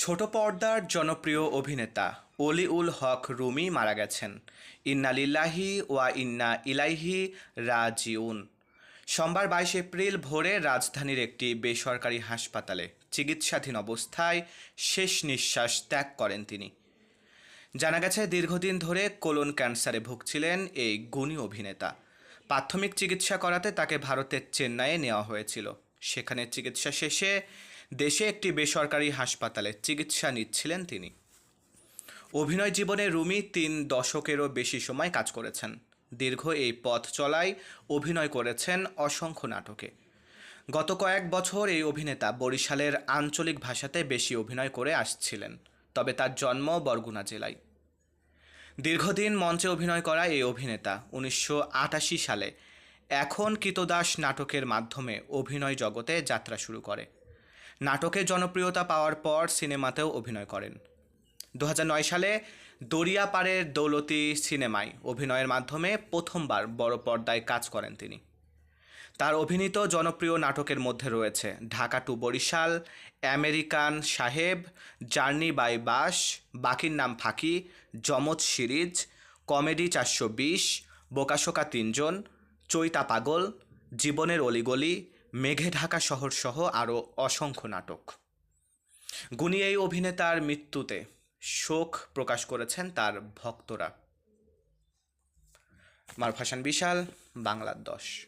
ছোট পর্দার জনপ্রিয় অভিনেতা অলিউল হক রুমি মারা গেছেন। ইন্না লিল্লাহি ওয়া ইন্না ইলাইহি রাজিউন। সোমবার বাইশ এপ্রিল ভোরে রাজধানীর একটি বেসরকারি হাসপাতালে চিকিৎসাধীন অবস্থায় শেষ নিঃশ্বাস ত্যাগ করেন তিনি। জানা গেছে, দীর্ঘদিন ধরে কোলন ক্যান্সারে ভুগছিলেন এই গুণী অভিনেতা। প্রাথমিক চিকিৎসা করাতে তাকে ভারতের চেন্নাইয়ে নেওয়া হয়েছিল। সেখানে চিকিৎসা শেষে দেশে একটি বেসরকারি হাসপাতালে চিকিৎসা নিচ্ছিলেন তিনি। অভিনয় জীবনে রুমি তিন দশকেরও বেশি সময় কাজ করেছেন। দীর্ঘ এই পথ চলায় অভিনয় করেছেন অসংখ্য নাটকে। গত কয়েক বছর এই অভিনেতা বরিশালের আঞ্চলিক ভাষাতে বেশি অভিনয় করে আসছিলেন, তবে তার জন্ম বরগুনা জেলায়। দীর্ঘদিন মঞ্চে অভিনয় করা এই অভিনেতা উনিশশো আটাশি সালে এখন কিতদাস নাটকের মাধ্যমে অভিনয় জগতে যাত্রা শুরু করে। নাটকে জনপ্রিয়তা পাওয়ার পর সিনেমাতেও অভিনয় করেন। দু হাজার নয় সালে দরিয়াপাড়ের দৌলতি সিনেমায় অভিনয়ের মাধ্যমে প্রথমবার বড় পর্দায় কাজ করেন তিনি। তার অভিনীত জনপ্রিয় নাটকের মধ্যে রয়েছে ঢাকা টু বরিশাল, আমেরিকান সাহেব, জার্নি বাই বাস, বাকির নাম ফাঁকি, যমজ সিরিজ, কমেডি চারশো বিশ বোকাশোকা তিনজন, চৈতা পাগল, জীবনের অলিগলি মেঘে ঢাকা শহর সহ আরও অসংখ্য নাটক। গুণী এই অভিনেতার মৃত্যুতে শোক প্রকাশ করেছেন তার ভক্তরা। মারফাসান বিশাল, বাংলার দশ।